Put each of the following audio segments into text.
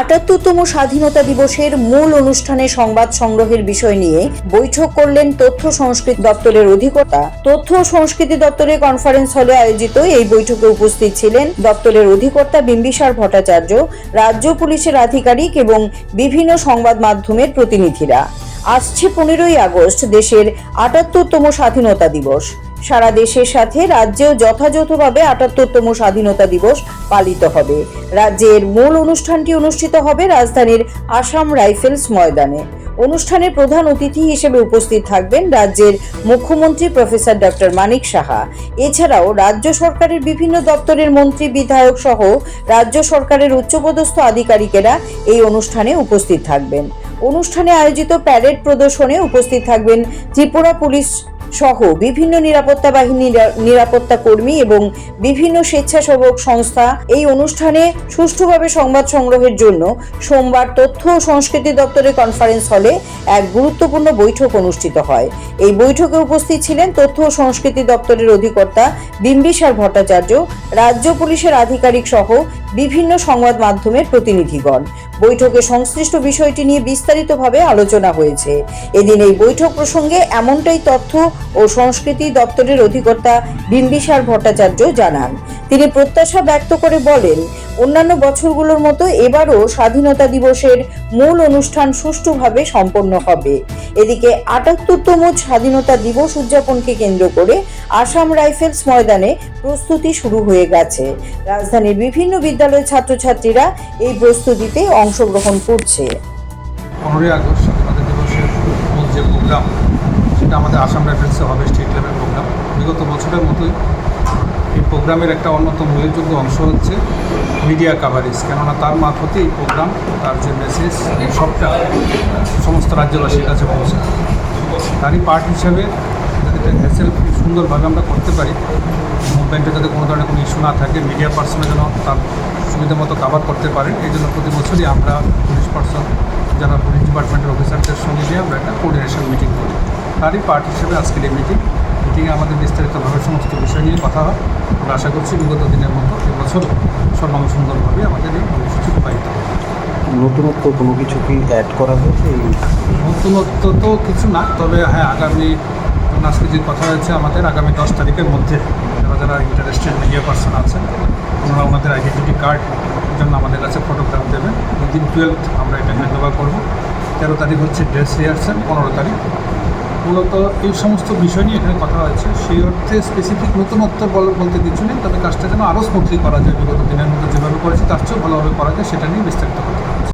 আটাত্তরতম স্বাধীনতা দিবসের মূল অনুষ্ঠানে সংবাদ সংগ্রহের বিষয় নিয়ে বৈঠক করলেন তথ্য সংস্কৃতি দপ্তরের অধিকর্তা। তথ্য ও সংস্কৃতি দপ্তরের কনফারেন্স হলে আয়োজিত এই বৈঠকে উপস্থিত ছিলেন দপ্তরের অধিকর্তা বিম্বিসার ভট্টাচার্য, রাজ্য পুলিশের আধিকারিক এবং বিভিন্ন সংবাদ মাধ্যমের প্রতিনিধিরা। আসছে পনেরোই আগস্ট দেশের আটাত্তরতম স্বাধীনতা দিবস। সারা দেশের সাথে রাজ্যেও যথাযথভাবে আটাত্তরতম স্বাধীনতা দিবস পালিত হবে। রাজ্যের মূল অনুষ্ঠানটি অনুষ্ঠিত হবে রাজধানীর আসাম রাইফেলস ময়দানে। অনুষ্ঠানে প্রধান অতিথি হিসেবে উপস্থিত থাকবেন রাজ্যের মুখ্যমন্ত্রী প্রফেসর ডক্টর মানিক সাহা। এছাড়াও রাজ্য সরকারের বিভিন্ন দপ্তরের মন্ত্রী, বিধায়ক সহ রাজ্য সরকারের উচ্চপদস্থ আধিকারিকেরা এই অনুষ্ঠানে উপস্থিত থাকবেন। অনুষ্ঠানে আয়োজিত প্যারেড প্রদর্শনে উপস্থিত থাকবেন ত্রিপুরা পুলিশ সহ বিভিন্ন নিরাপত্তা বাহিনীর নিরাপত্তা কর্মী এবং বিভিন্ন স্বেচ্ছাসেবক সংস্থা। এই অনুষ্ঠানে সুষ্ঠুভাবে সংবাদ সংগ্রহের জন্য সোমবার তথ্য ও সংস্কৃতি দপ্তরের কনফারেন্স হলে এক গুরুত্বপূর্ণ বৈঠক অনুষ্ঠিত হয়। এই বৈঠকে উপস্থিত ছিলেন তথ্য ও সংস্কৃতি দপ্তরের অধিকর্তা বিম্বিসার ভট্টাচার্য, রাজ্য পুলিশের আধিকারিক সহ বিভিন্ন সংবাদ মাধ্যমের প্রতিনিধিগণ। বৈঠকে সংশ্লিষ্ট বিষয়টি নিয়ে বিস্তারিতভাবে আলোচনা হয়েছে। এদিন এই বৈঠক প্রসঙ্গে এমনটাই তথ্য ও সংস্কৃতি দপ্তরের অধিকর্তা বিম্বিসার ভট্টাচার্য জানান। তিনি প্রত্যাশা ব্যক্ত করে বলেন অন্যান্য বছরগুলোর মতো এবারও স্বাধীনতা দিবসের মূল অনুষ্ঠান সুষ্ঠুভাবে সম্পন্ন হবে। এদিকে আটাত্তরতম স্বাধীনতা দিবস উদযাপনকে কেন্দ্র করে আসাম রাইফেলস ময়দানে প্রস্তুতি শুরু হয়ে গেছে। রাজধানীর বিভিন্ন বিদ্যালয়ের ছাত্রছাত্রীরা এই প্রস্তুতিতে অংশগ্রহণ করছে। পনেরোই আগস্ট দিবসের মূল যে প্রোগ্রাম, সেটা আমাদের আসাম রাইফেলসে হবে স্টেট লেভেল প্রোগ্রাম। বিগত বছরের মতোই প্রোগ্রামের একটা অন্যতম উল্লেখযোগ্য অংশ হচ্ছে মিডিয়া কাভারেজ কেননা তার মারফতে এই প্রোগ্রাম, তার যে মেসেজ সবটা সমস্ত রাজ্যবাসীর কাছে পৌঁছায় তারই পার্ট হিসাবে যাতে একটা হ্যাসেল সুন্দরভাবে আমরা করতে পারি মুভমেন্টে যাতে কোনো ধরনের কোনো ইস্যু না থাকে মিডিয়া পার্সনের যেন তার সুবিধা মতো কাভার করতে পারেন, এই জন্য প্রতি বছরই আমরা পুলিশ পার্সন যারা পুলিশ ডিপার্টমেন্টের অফিসারদের সঙ্গে নিয়ে আমরা একটা কোঅর্ডিনেশন মিটিং করি। তারই পার্ট হিসেবে আজকের এই মিটিং মিটিংয়ে আমাদের বিস্তারিতভাবে সমস্ত বিষয় নিয়ে কথা হয়। আমরা আশা করছি বিগত দিনের মতো এবছর সর্বাঙ্গ সুন্দরভাবে আমাদের এই কর্মসূচি রূপায়িত হবে। নতুনত্ব কোনো কিছু কি অ্যাড করা হয়েছে এই নতুনত্ব তো কিছু না তবে হ্যাঁ আগামী আজকে যে কথা হয়েছে আমাদের আগামী দশ তারিখের মধ্যে যারা যারা ইন্টারেস্টেড মিডিয়া পার্সন আছেন ওনারা ওনাদের আইডেন্টিটি কার্ড জন্য আমাদের কাছে ফটোগ্রাফ দেবেন। উইদিন টুয়েলভ আমরা এটা হ্যান্ড ওভার করব। তেরো তারিখ হচ্ছে ড্রেস রিহার্সেল পনেরো তারিখ মূলত এই সমস্ত বিষয় নিয়ে এখানে কথা হয়েছে। সেই অর্থে স্পেসিফিক নতুনত্ব বল- বলতে কিছু নেই। তবে কাজটা যেন আরও স্মুথলি করা যায়। বিগত দিনের মধ্যে যেভাবে করেছে তার চেয়েও ভালোভাবে করা যায় সেটা নিয়ে বিস্তারিত কথা হয়েছে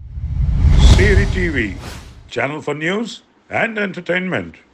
TV, channel for news and entertainment.